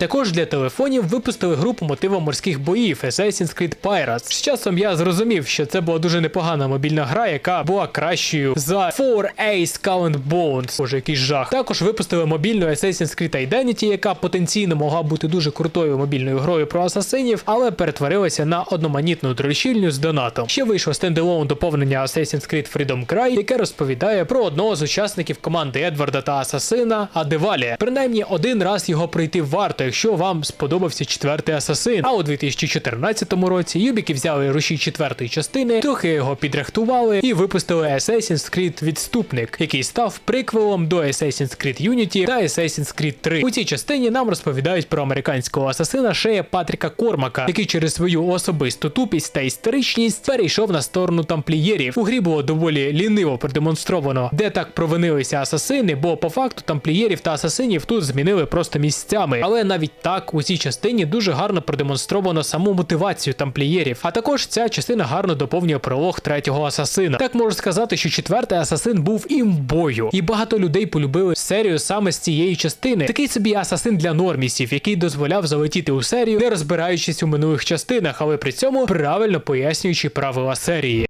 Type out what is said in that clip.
Також для телефонів випустили гру по мотивам морських боїв Assassin's Creed Pirates. З часом я зрозумів, що це була дуже непогана мобільна гра, яка була кращою за 4A Skull and Bones. Боже, який жах. Також випустили мобільну Assassin's Creed Identity, яка потенційно могла бути дуже крутою мобільною грою про асасинів, але перетворилася на одноманітну дрочільню з донатом. Ще вийшло стендалон доповнення Assassin's Creed Freedom Cry, яке розповідає про одного з учасників команди Едварда та Асасина Адевалі. Принаймні один раз його пройти варто, якщо вам сподобався четвертий асасин. А у 2014 році юбіки взяли рушій четвертої частини, трохи його підрихтували і випустили Assassin's Creed Відступник, який став приквелом до Assassin's Creed Unity та Assassin's Creed 3. У цій частині нам розповідають про американського асасина Шея Патріка Кормака, який через свою особисту тупість та історичність перейшов на сторону тамплієрів. У грі було доволі ліниво продемонстровано, де так провинилися асасини, бо по факту тамплієрів та асасинів тут змінили просто місцями. Але навіть так у цій частині дуже гарно продемонстровано саму мотивацію тамплієрів. А також ця частина гарно доповнює пролог третього асасина. Так можу сказати, що четвертий асасин був імбою, і багато людей полюбили серію саме з цієї частини. Такий собі асасин для нормісів, який дозволяв залетіти у серію, не розбираючись у минулих частинах, але при цьому правильно пояснюючи правила серії.